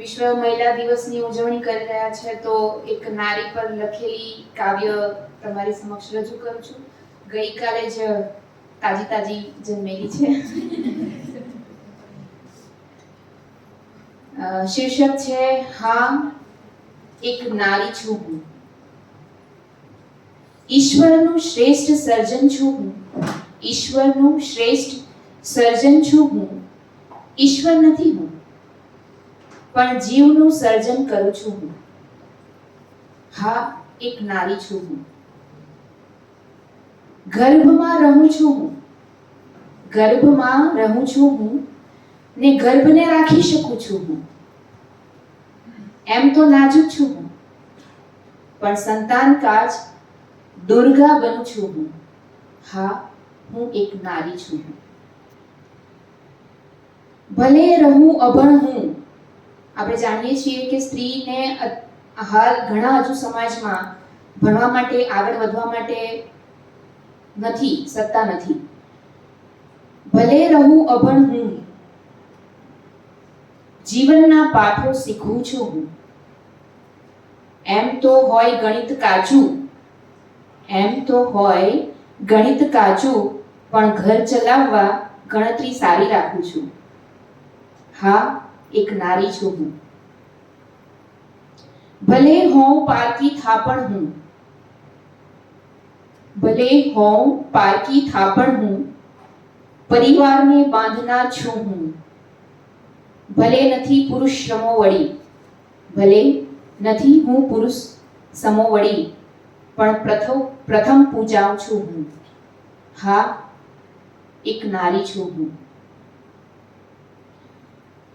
વિશ્વ મહિલા દિવસની ઉજવણી કરી રહ્યા છે, તો એક નારી પર લખેલી કાવ્ય તમારી સમક્ષ રજૂ કરું છું. ગઈકાલે જ તાજી તાજી જન્મેલી છે. શીર્ષક છે, હા, એક નારી છું હું. ઈશ્વરનું શ્રેષ્ઠ સર્જન છું હું. ઈશ્વરનું શ્રેષ્ઠ સર્જન છું હું. ઈશ્વર નથી હું. પણ જીવનું સર્જન કરું છું હું. હા, એક નારી છું હું. ગર્ભમાં રહું છું હું. ગર્ભમાં રહું છું હું ને ગર્ભને રાખી શકું છું હું. એમ તો નાજુક છું હું. પણ સંતાન કાજ દુર્ગા બનું છું હું. હા, હું એક નારી છું હું. ભલે રહું અભણ હું આપણે જાણીએ છીએ કે સ્ત્રીને હાલ ઘણા હજુ સમાજમાં ભણવા માટે, આગળ વધવા માટે નથી, સત્તા નથી. ભલે રહું અભણ હું, જીવનના પાઠો શીખું છું હું. એમ તો હોય ગણિત કાચું એમ તો હોય ગણિત કાચું પણ ઘર ચલાવવા ગણતરી સારી રાખું છું. હા એક નારી છું હું ભલે હોઉં પારકી થાપણ હું ભલે હોઉં પારકી થાપણ હું પરિવારને બાંધનાર છું હું ભલે નથી પુરુષ શ્રમો વળી ભલે નથી હું પુરુષ સમો વળી પણ પ્રથમ પ્રથમ પૂજાઉં છું હું હા એક નારી છું હું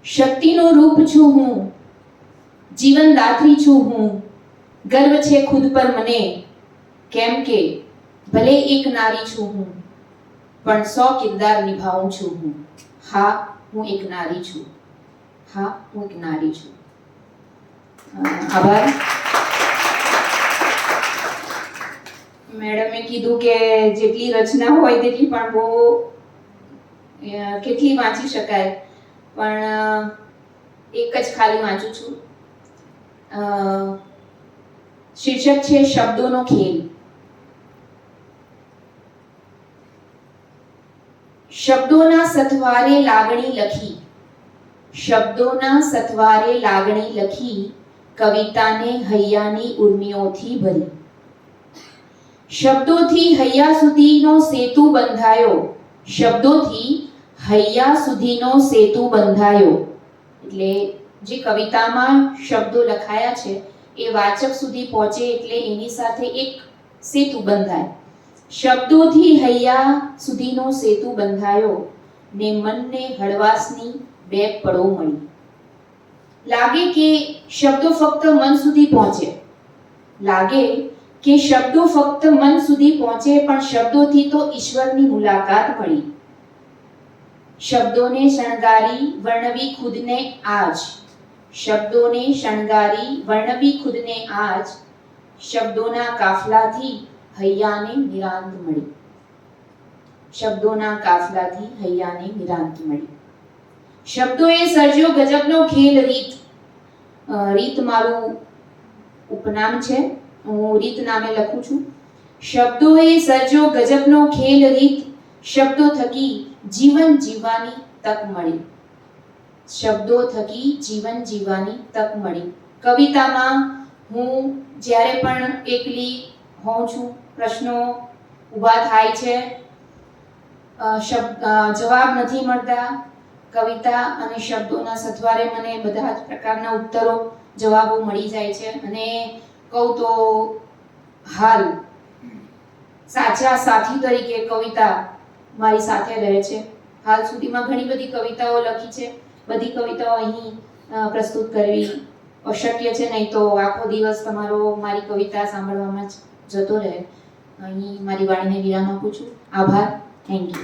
શક્તિનું રૂપ છું હું જીવનદાત્રી છું હું ગર્વ છે ખુદ પર મને કેમ કે ભલે એક નારી છું હું પણ સો કિરદાર નિભાવું છું હું હા હું એક નારી છું હા હું એક નારી છું અ, આભાર મેડમે કીધું કે જેટલી રચના હોય તેટલી પણ બહુ અ, કેટલી વાંચી શકાય પણ એક જ ખાલી વાંચું છું. શીર્ષક છે શબ્દોનો ખેલ. શબ્દોના સથવારે લાગણી લખી. શબ્દોના સથવારે લાગણી લખી કવિતાને હૈયાની ઉર્મિઓથી ભરી. શબ્દોથી હૈયા સુધીનો સેતુ બંધાયો. શબ્દોથી હૈયા સુધીનો સેતુ બંધાયો. એટલે જે કવિતામાં શબ્દો લખાયા છે, એ વાચક સુધી પહોંચે એટલે એની સાથે એક સેતુ બંધાય. શબ્દોથી હૈયા સુધીનો સેતુ બંધાયો, ને મનને હળવાશની બે પળો મળી. લાગે કે શબ્દો ફક્ત મન સુધી પહોંચે. લાગે કે શબ્દો ફક્ત મન સુધી પહોંચે, પણ શબ્દોથી તો ઈશ્વરની મુલાકાત મળી. શબ્દોને શણગારી વર્ણવી ખુદને આજ. શબ્દોને શણગારી વર્ણવી ખુદને આજ. શબ્દોના કાફલાથી હૈયાને નિરાંત મળી. શબ્દોના કાફલાથી હૈયાને નિરાંત મળી. શબ્દોએ સર્જ્યો ગજબનો ખેલ રીત. રીત મારું ઉપનામ છે. હું રીત નામે લખું છું. શબ્દોએ સર્જ્યો ગજબનો ખેલ રીત. શબ્દો થકી જીવન જીવવાની તક મળી. શબ્દો થકી જીવન જીવવાની તક મળી. કવિતામાં હું જ્યારે પણ એકલી હોઉં છું, પ્રશ્નો ઊભા થાય છે જવાબ નથી મળતા. કવિતા અને શબ્દોના સથવારે મને બધા જ પ્રકારના ઉત્તરો, જવાબો મળી જાય છે અને કહું તો હાલ. સાચા સાથી તરીકે કવિતા મારી સાથે રહે છે. હાલ સુધીમાં ઘણી બધી કવિતાઓ લખી છે. બધી કવિતાઓ અહીં પ્રસ્તુત કરવી અશક્ય છે, નહીં તો આખો દિવસ તમારો મારી કવિતા સાંભળવામાં જ જતો રહે. અહીં મારી વાણીને વિરામ આપું છું. આભાર. Thank you